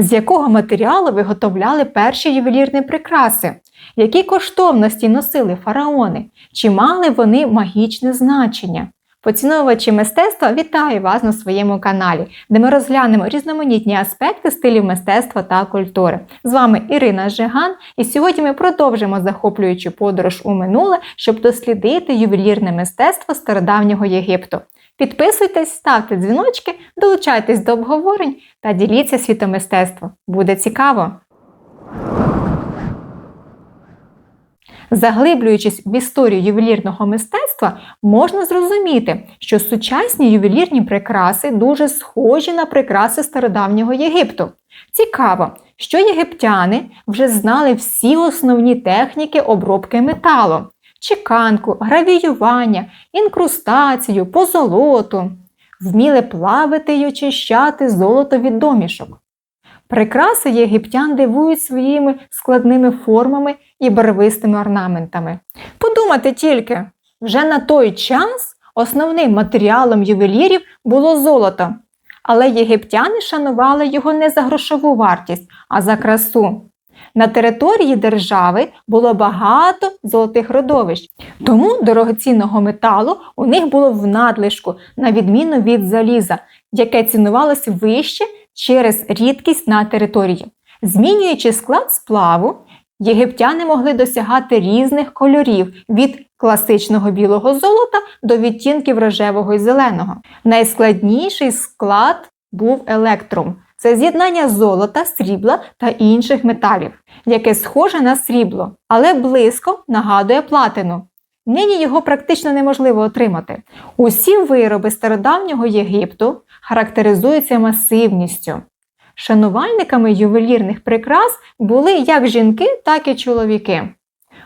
З якого матеріалу виготовляли перші ювелірні прикраси? Які коштовності носили фараони? Чи мали вони магічне значення? Поціновувачі мистецтва вітаю вас на своєму каналі, де ми розглянемо різноманітні аспекти стилів мистецтва та культури. З вами Ірина Жиган, і сьогодні ми продовжимо захоплюючу подорож у минуле, щоб дослідити ювелірне мистецтво стародавнього Єгипту. Підписуйтесь, ставте дзвіночки, долучайтесь до обговорень та діліться світом мистецтва. Буде цікаво! Заглиблюючись в історію ювелірного мистецтва, можна зрозуміти, що сучасні ювелірні прикраси дуже схожі на прикраси стародавнього Єгипту. Цікаво, що єгиптяни вже знали всі основні техніки обробки металу: чеканку, гравіювання, інкрустацію, позолоту, вміли плавити й очищати золото від домішок. Прикраси єгиптян дивують своїми складними формами і барвистими орнаментами. Подумати тільки, вже на той час основним матеріалом ювелірів було золото, але єгиптяни шанували його не за грошову вартість, а за красу. На території держави було багато золотих родовищ, тому дорогоцінного металу у них було в надлишку, на відміну від заліза, яке цінувалося вище через рідкість на території. Змінюючи склад сплаву, єгиптяни могли досягати різних кольорів від класичного білого золота до відтінків рожевого і зеленого. Найскладніший склад був електрум. Це з'єднання золота, срібла та інших металів, яке схоже на срібло, але близько нагадує платину. Нині його практично неможливо отримати. Усі вироби стародавнього Єгипту характеризуються масивністю. Шанувальниками ювелірних прикрас були як жінки, так і чоловіки.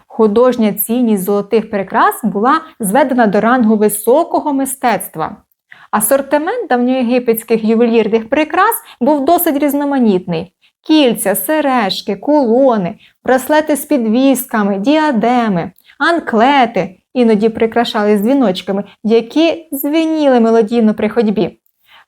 Художня цінність золотих прикрас була зведена до рангу високого мистецтва. Асортимент давньоєгипетських ювелірних прикрас був досить різноманітний: кільця, сережки, кулони, браслети з підвісками, діадеми, анклети, іноді прикрашали з дзвіночками, які звеніли мелодійно при ходьбі.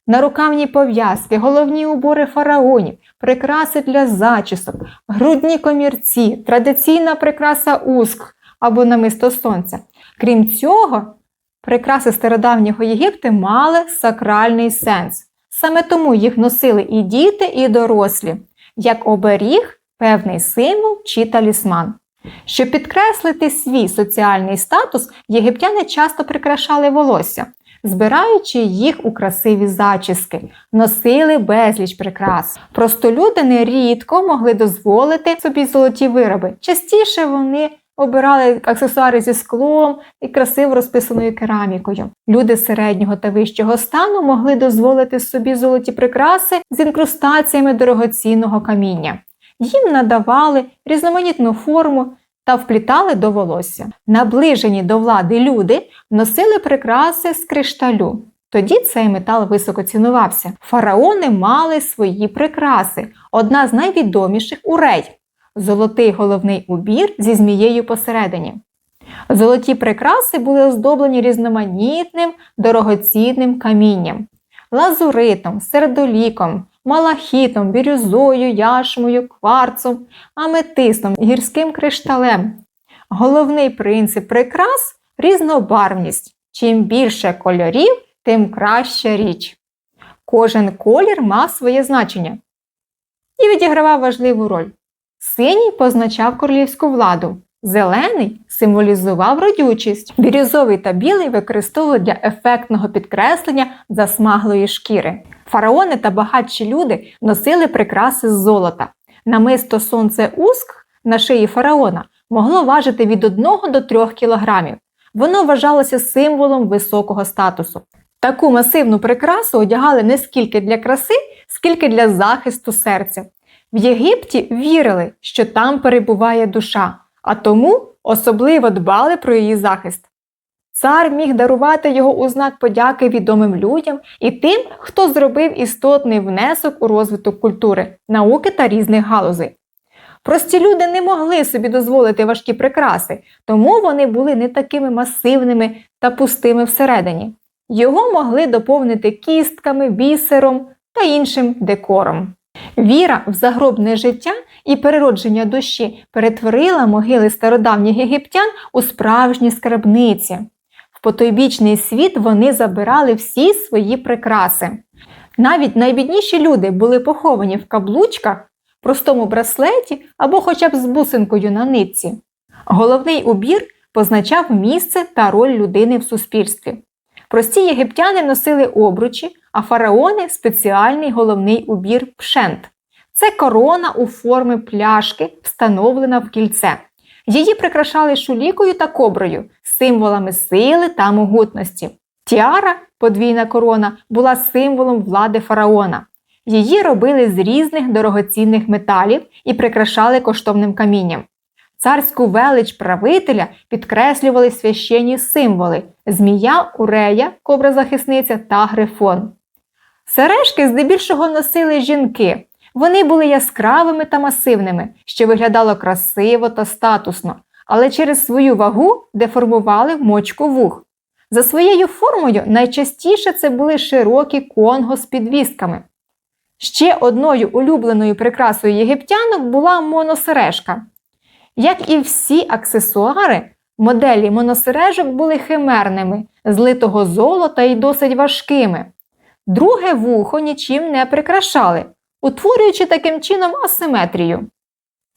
Нарукавні пов'язки, головні убори фараонів, прикраси для зачісок, грудні комірці, традиційна прикраса уск або намисто сонця. Крім цього, прикраси стародавнього Єгипту мали сакральний сенс. Саме тому їх носили і діти, і дорослі, як оберіг, певний символ чи талісман. Щоб підкреслити свій соціальний статус, єгиптяни часто прикрашали волосся, збираючи їх у красиві зачіски, носили безліч прикрас. Простолюди нерідко могли дозволити собі золоті вироби. Частіше вони обирали аксесуари зі склом і красиво розписаною керамікою. Люди середнього та вищого стану могли дозволити собі золоті прикраси з інкрустаціями дорогоцінного каміння. Їм надавали різноманітну форму та вплітали до волосся. Наближені до влади люди носили прикраси з кришталю. Тоді цей метал високо цінувався. Фараони мали свої прикраси. Одна з найвідоміших урей золотий головний убір зі змією посередині. Золоті прикраси були оздоблені різноманітним дорогоцінним камінням, лазуритом, сердоліком, малахітом, бірюзою, яшмою, кварцом, аметистом, гірським кришталем. Головний принцип прикрас різнобарвність. Чим більше кольорів, тим краща річ. Кожен колір мав своє значення і відігравав важливу роль. Синій позначав королівську владу, зелений символізував родючість, бірюзовий та білий використовували для ефектного підкреслення засмаглої шкіри. Фараони та багатші люди носили прикраси з золота. Намисто сонце уск на шиї фараона могло важити від 1 до 3 кілограмів. Воно вважалося символом високого статусу. Таку масивну прикрасу одягали не скільки для краси, скільки для захисту серця. В Єгипті вірили, що там перебуває душа, а тому особливо дбали про її захист. Цар міг дарувати його у знак подяки відомим людям і тим, хто зробив істотний внесок у розвиток культури, науки та різних галузей. Прості люди не могли собі дозволити важкі прикраси, тому вони були не такими масивними та пустими всередині. Його могли доповнити кістками, бісером та іншим декором. Віра в загробне життя і переродження душі перетворила могили стародавніх єгиптян у справжні скарбниці. В потойбічний світ вони забирали всі свої прикраси. Навіть найбідніші люди були поховані в каблучках, простому браслеті або хоча б з бусинкою на нитці. Головний убір позначав місце та роль людини в суспільстві. Прості єгиптяни носили обручі, а фараони спеціальний головний убір пшент. Це корона у формі пляшки, встановлена в кільце. Її прикрашали шулікою та коброю, символами сили та могутності. Тіара, подвійна корона, була символом влади фараона. Її робили з різних дорогоцінних металів і прикрашали коштовним камінням. Царську велич правителя підкреслювали священні символи змія, урея, кобра-захисниця та грифон. Сережки здебільшого носили жінки. Вони були яскравими та масивними, що виглядало красиво та статусно, але через свою вагу деформували мочку вух. За своєю формою найчастіше це були широкі конго з підвістками. Ще одною улюбленою прикрасою єгиптянок була моносережка. Як і всі аксесуари, моделі моносережок були химерними, з литого золота і досить важкими. Друге вухо нічим не прикрашали, утворюючи таким чином асиметрію.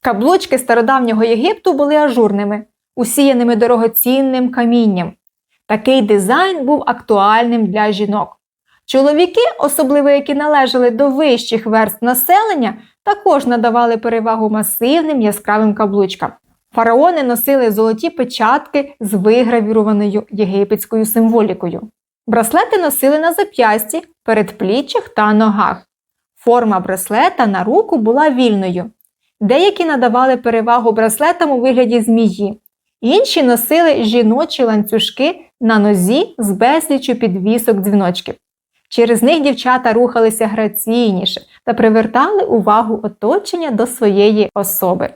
Каблучки стародавнього Єгипту були ажурними, усіяними дорогоцінним камінням. Такий дизайн був актуальним для жінок. Чоловіки, особливо які належали до вищих верст населення, також надавали перевагу масивним яскравим каблучкам. Фараони носили золоті печатки з вигравірованою єгипетською символікою. Браслети носили на зап'ясті, передпліччях та ногах. Форма браслета на руку була вільною. Деякі надавали перевагу браслетам у вигляді змії, інші носили жіночі ланцюжки на нозі з безлічю підвісок дзвіночків. Через них дівчата рухалися граційніше та привертали увагу оточення до своєї особи.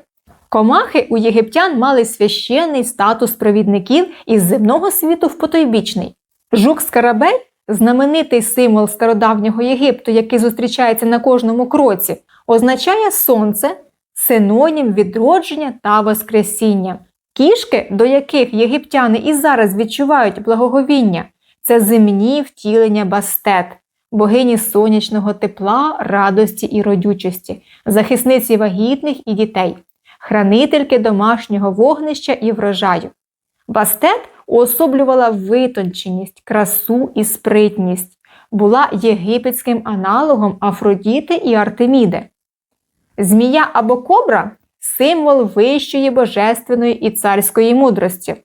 Комахи у єгиптян мали священний статус провідників із земного світу в потойбічний. Жук Скарабель знаменитий символ стародавнього Єгипту, який зустрічається на кожному кроці, означає сонце, синонім відродження та воскресіння. Кішки, до яких єгиптяни і зараз відчувають благоговіння, це земні втілення бастет, богині сонячного тепла, радості і родючості, захисниці вагітних і дітей, хранительки домашнього вогнища і врожаю. Бастет уособлювала витонченість, красу і спритність, була єгипетським аналогом Афродіти і Артеміди. Змія або кобра символ вищої божественної і царської мудрості,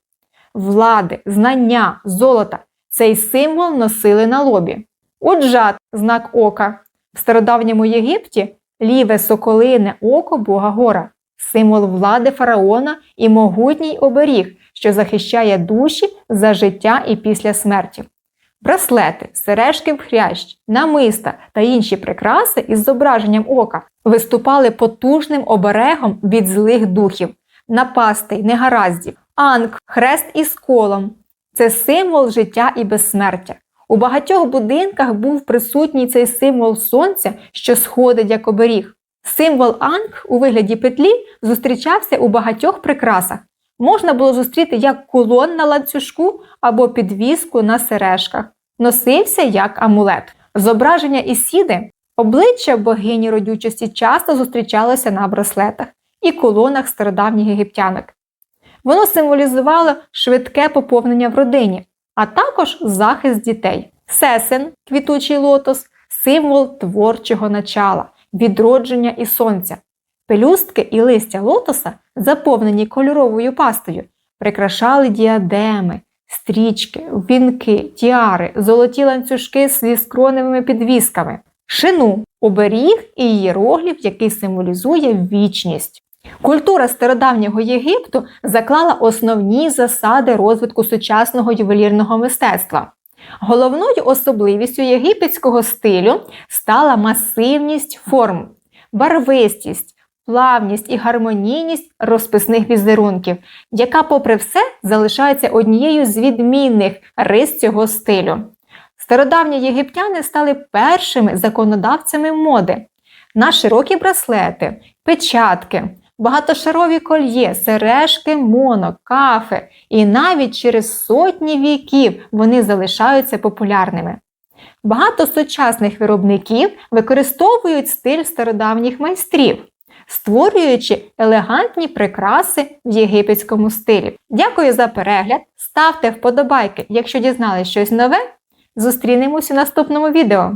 влади, знання, золота. Цей символ носили на лобі. Уджат знак ока. В стародавньому Єгипті ліве соколине око Бога Гора, символ влади фараона і могутній оберіг, що захищає душі за життя і після смерті. Браслети, сережки в хрящ, намиста та інші прикраси із зображенням ока виступали потужним оберегом від злих духів, напастей, негараздів, анг, хрест із колом. Це символ життя і безсмертя. У багатьох будинках був присутній цей символ сонця, що сходить як оберіг. Символ анг у вигляді петлі зустрічався у багатьох прикрасах. Можна було зустріти як кулон на ланцюжку або підвіску на сережках. Носився як амулет. Зображення Ісіди, обличчя богині родючості часто зустрічалося на браслетах і колонах стародавніх єгиптянок. Воно символізувало швидке поповнення в родині, а також захист дітей. Сесен, квітучий лотос, символ творчого начала, відродження і сонця. Пелюстки і листя лотоса, заповнені кольоровою пастою, прикрашали діадеми, стрічки, вінки, тіари, золоті ланцюжки з іскроневими підвісками, шину, оберіг і ієрогліф, який символізує вічність. Культура стародавнього Єгипту заклала основні засади розвитку сучасного ювелірного мистецтва. Головною особливістю єгипетського стилю стала масивність форм, барвистість, плавність і гармонійність розписних візерунків, яка, попри все, залишається однією з відмінних рис цього стилю. Стародавні єгиптяни стали першими законодавцями моди. на широкі браслети, печатки, багатошарові кольє, сережки, моно, кафи, і навіть через сотні віків вони залишаються популярними. Багато сучасних виробників використовують стиль стародавніх майстрів, створюючи елегантні прикраси в єгипетському стилі. Дякую за перегляд! Ставте вподобайки, якщо дізнались щось нове. Зустрінемось у наступному відео.